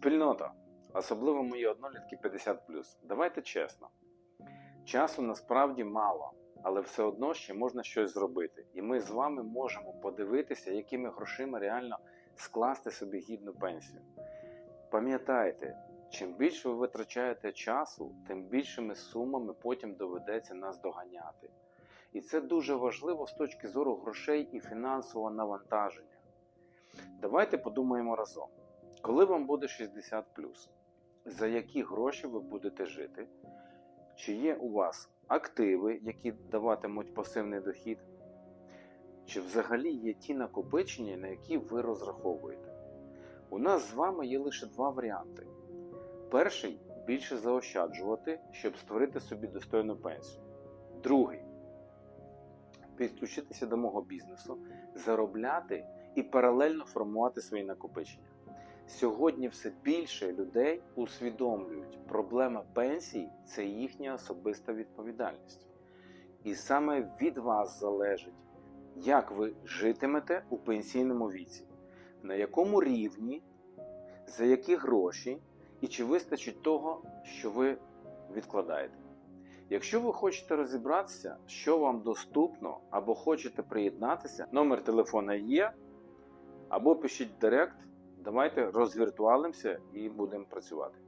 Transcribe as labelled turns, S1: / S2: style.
S1: Спільнота, особливо мої однолітки 50. Давайте чесно. Часу насправді мало, але все одно ще можна щось зробити. І ми з вами можемо подивитися, якими грошима реально скласти собі гідну пенсію. Пам'ятайте, чим більше ви витрачаєте часу, тим більшими сумами потім доведеться нас доганяти. І це дуже важливо з точки зору грошей і фінансового навантаження. Давайте подумаємо разом. Коли вам буде 60 за які гроші ви будете жити? Чи є у вас активи, які даватимуть пасивний дохід? Чи взагалі є ті накопичення, на які ви розраховуєте? У нас з вами є лише два варіанти. Перший більше заощаджувати, щоб створити собі достойну пенсію. Другий підключитися до мого бізнесу, заробляти і паралельно формувати свої накопичення. Сьогодні все більше людей усвідомлюють, проблема пенсій це їхня особиста відповідальність. І саме від вас залежить, як ви житимете у пенсійному віці, на якому рівні, за які гроші і чи вистачить того, що ви відкладаєте. Якщо ви хочете розібратися, що вам доступно, або хочете приєднатися, номер телефона є, або пишіть директ. Давайте розвіртуалимося і будемо працювати.